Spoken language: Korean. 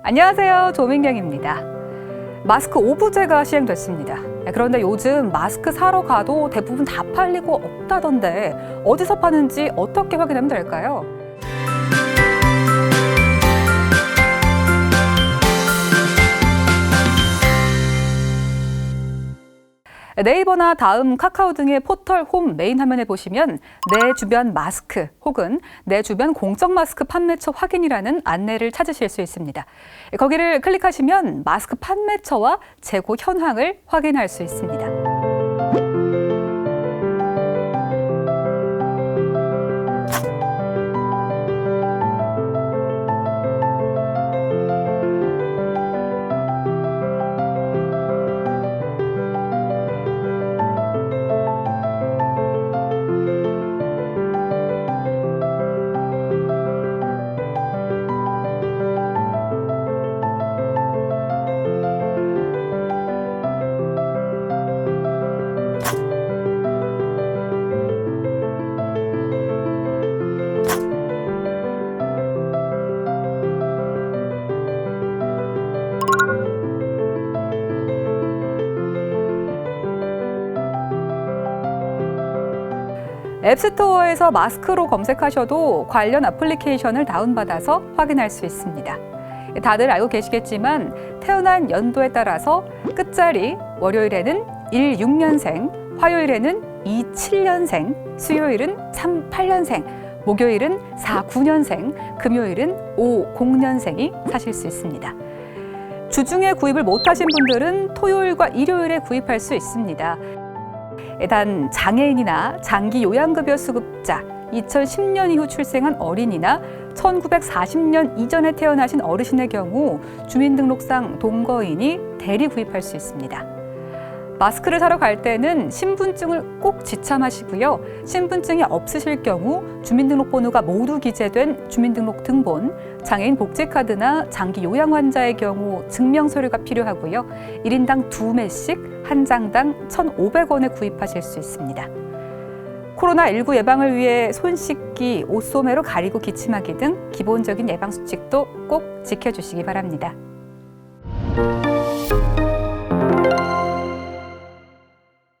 안녕하세요. 조민경입니다. 마스크 오부제가 시행됐습니다. 그런데 요즘 마스크 사러 가도 대부분 다 팔리고 없다던데 어디서 파는지 어떻게 확인하면 될까요? 네이버나 다음, 카카오 등의 포털 홈 메인 화면에 보시면 내 주변 마스크 혹은 내 주변 공적 마스크 판매처 확인이라는 안내를 찾으실 수 있습니다. 거기를 클릭하시면 마스크 판매처와 재고 현황을 확인할 수 있습니다. 앱스토어에서 마스크로 검색하셔도 관련 애플리케이션을 다운받아서 확인할 수 있습니다. 다들 알고 계시겠지만 태어난 연도에 따라서 끝자리 월요일에는 16년생, 화요일에는 27년생, 수요일은 38년생, 목요일은 49년생, 금요일은 50년생이 사실 수 있습니다. 주중에 구입을 못하신 분들은 토요일과 일요일에 구입할 수 있습니다. 단 장애인이나 장기 요양급여 수급자, 2010년 이후 출생한 어린이나 1940년 이전에 태어나신 어르신의 경우 주민등록상 동거인이 대리 구입할 수 있습니다. 마스크를 사러 갈 때는 신분증을 꼭 지참하시고요. 신분증이 없으실 경우 주민등록번호가 모두 기재된 주민등록 등본, 장애인 복지카드나 장기 요양 환자의 경우 증명 서류가 필요하고요. 1인당 두 매씩 한 장당 1,500원에 구입하실 수 있습니다. 코로나19 예방을 위해 손 씻기, 옷 소매로 가리고 기침하기 등 기본적인 예방 수칙도 꼭 지켜주시기 바랍니다.